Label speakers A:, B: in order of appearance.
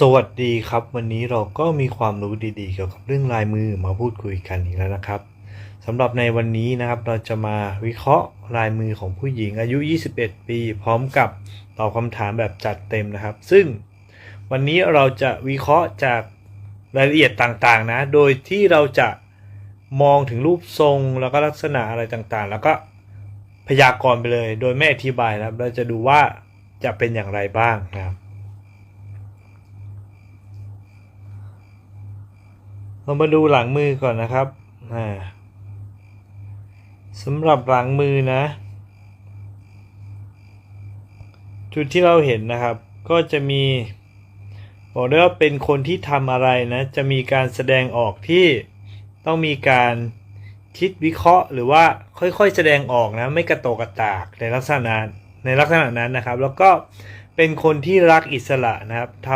A: สวัสดีครับ วันนี้เราก็มีความรู้ดีๆ เกี่ยวกับเรื่องลายมือมาพูดคุยกันอีกแล้วนะครับสำหรับในวันนี้นะครับเราจะมาวิเคราะห์ลายมือของผู้หญิงอายุ 21 ปี พร้อมกับตอบคำถามแบบจัดเต็มนะครับ ซึ่งวันนี้เราจะวิเคราะห์จากรายละเอียดต่างๆนะ โดยที่เราจะมองถึงรูปทรงแล้วก็ลักษณะอะไรต่างๆ แล้วก็พยากรณ์ไปเลย โดยไม่อธิบายนะครับ เราจะดูว่าจะเป็นอย่างไรบ้างนะครับ เรามาดูหลังมือก่อนนะครับสำหรับหลังมือนะ จุดที่เราเห็นนะครับ ก็จะมีบอกได้ว่าเป็นคนที่ทำอะไรนะ จะมีการแสดงออกที่ต้องมีการคิดวิเคราะห์ หรือว่าค่อยๆ แสดงออกนะ ไม่กระโตกกระตากในลักษณะในลักษณะนั้นนะครับ แล้วก็เป็นคนที่รักอิสระนะครับ